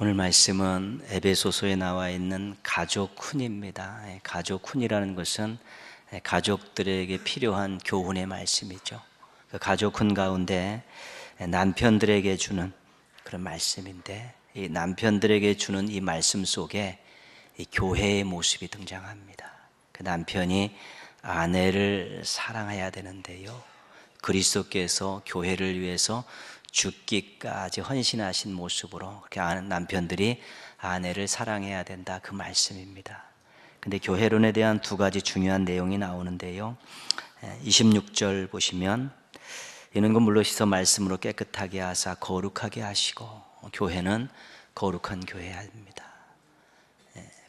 오늘 말씀은 에베소서에 나와 있는 가족훈입니다. 예, 가족훈이라는 것은 예, 가족들에게 필요한 교훈의 말씀이죠. 그 가족훈 가운데 예, 남편들에게 주는 그런 말씀인데 이 남편들에게 주는 이 말씀 속에 이 교회의 모습이 등장합니다. 그 남편이 아내를 사랑해야 되는데요. 그리스도께서 교회를 위해서 죽기까지 헌신하신 모습으로 그렇게 남편들이 아내를 사랑해야 된다 그 말씀입니다. 근데 교회론에 대한 두 가지 중요한 내용이 나오는데요. 26절 보시면 이는 것 물로 씻어 말씀으로 깨끗하게 하사 거룩하게 하시고 교회는 거룩한 교회야 합니다.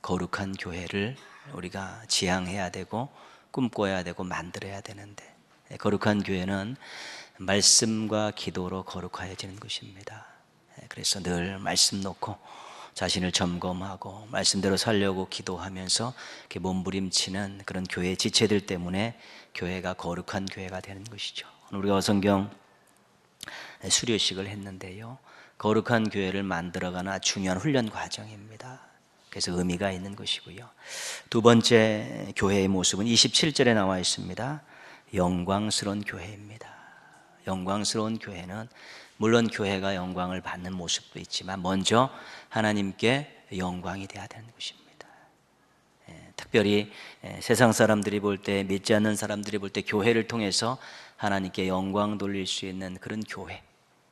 거룩한 교회를 우리가 지향해야 되고 꿈꿔야 되고 만들어야 되는데 거룩한 교회는 말씀과 기도로 거룩하여지는 것입니다. 그래서 늘 말씀 놓고 자신을 점검하고 말씀대로 살려고 기도하면서 이렇게 몸부림치는 그런 교회 지체들 때문에 교회가 거룩한 교회가 되는 것이죠. 우리가 어성경 수료식을 했는데요. 거룩한 교회를 만들어가는 중요한 훈련 과정입니다. 그래서 의미가 있는 것이고요. 두 번째 교회의 모습은 27절에 나와 있습니다. 영광스러운 교회입니다. 영광스러운 교회는 물론 교회가 영광을 받는 모습도 있지만 먼저 하나님께 영광이 되어야 되는 것입니다. 예, 특별히 예, 세상 사람들이 볼 때 믿지 않는 사람들이 볼 때 교회를 통해서 하나님께 영광 돌릴 수 있는 그런 교회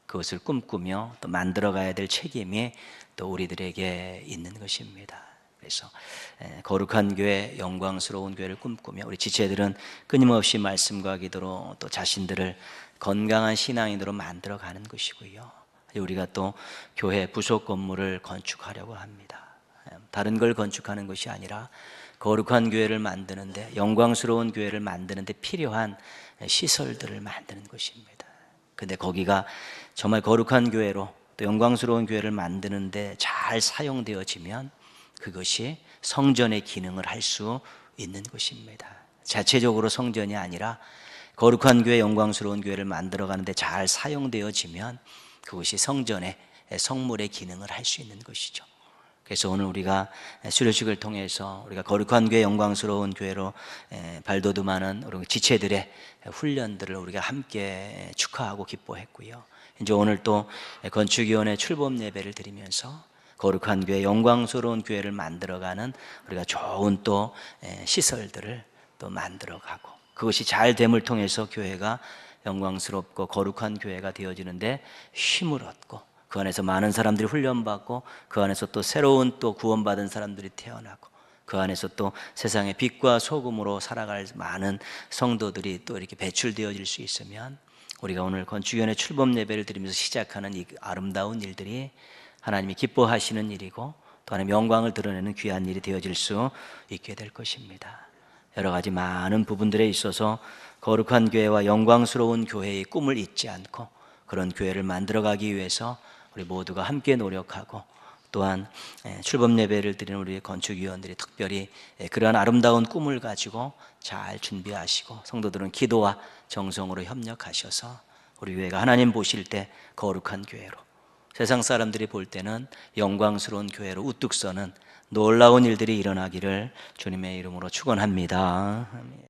그것을 꿈꾸며 또 만들어 가야 될 책임이 또 우리들에게 있는 것입니다. 그래서 예, 거룩한 교회, 영광스러운 교회를 꿈꾸며 우리 지체들은 끊임없이 말씀과 기도로 또 자신들을 건강한 신앙인으로 만들어 가는 것이고요. 우리가 또 교회 부속 건물을 건축하려고 합니다. 예, 다른 걸 건축하는 것이 아니라 거룩한 교회를 만드는데 영광스러운 교회를 만드는데 필요한 시설들을 만드는 것입니다. 근데 거기가 정말 거룩한 교회로 또 영광스러운 교회를 만드는데 잘 사용되어지면 그것이 성전의 기능을 할 수 있는 것입니다. 자체적으로 성전이 아니라 거룩한 교회, 영광스러운 교회를 만들어 가는데 잘 사용되어지면 그것이 성전의 성물의 기능을 할 수 있는 것이죠. 그래서 오늘 우리가 수료식을 통해서 우리가 거룩한 교회, 영광스러운 교회로 발돋움하는 우리 지체들의 훈련들을 우리가 함께 축하하고 기뻐했고요. 이제 오늘 또 건축위원회 출범 예배를 드리면서 거룩한 교회, 영광스러운 교회를 만들어가는 우리가 좋은 또 시설들을 또 만들어가고 그것이 잘 됨을 통해서 교회가 영광스럽고 거룩한 교회가 되어지는데 힘을 얻고 그 안에서 많은 사람들이 훈련받고 그 안에서 또 새로운 또 구원받은 사람들이 태어나고 그 안에서 또 세상의 빛과 소금으로 살아갈 많은 성도들이 또 이렇게 배출되어질 수 있으면 우리가 오늘 건축위원회 출범 예배를 드리면서 시작하는 이 아름다운 일들이 하나님이 기뻐하시는 일이고 또 하나님 영광을 드러내는 귀한 일이 되어질 수 있게 될 것입니다. 여러 가지 많은 부분들에 있어서 거룩한 교회와 영광스러운 교회의 꿈을 잊지 않고 그런 교회를 만들어가기 위해서 우리 모두가 함께 노력하고 또한 출범 예배를 드리는 우리 건축위원들이 특별히 그러한 아름다운 꿈을 가지고 잘 준비하시고 성도들은 기도와 정성으로 협력하셔서 우리 교회가 하나님 보실 때 거룩한 교회로 세상 사람들이 볼 때는 영광스러운 교회로 우뚝 서는 놀라운 일들이 일어나기를 주님의 이름으로 축원합니다.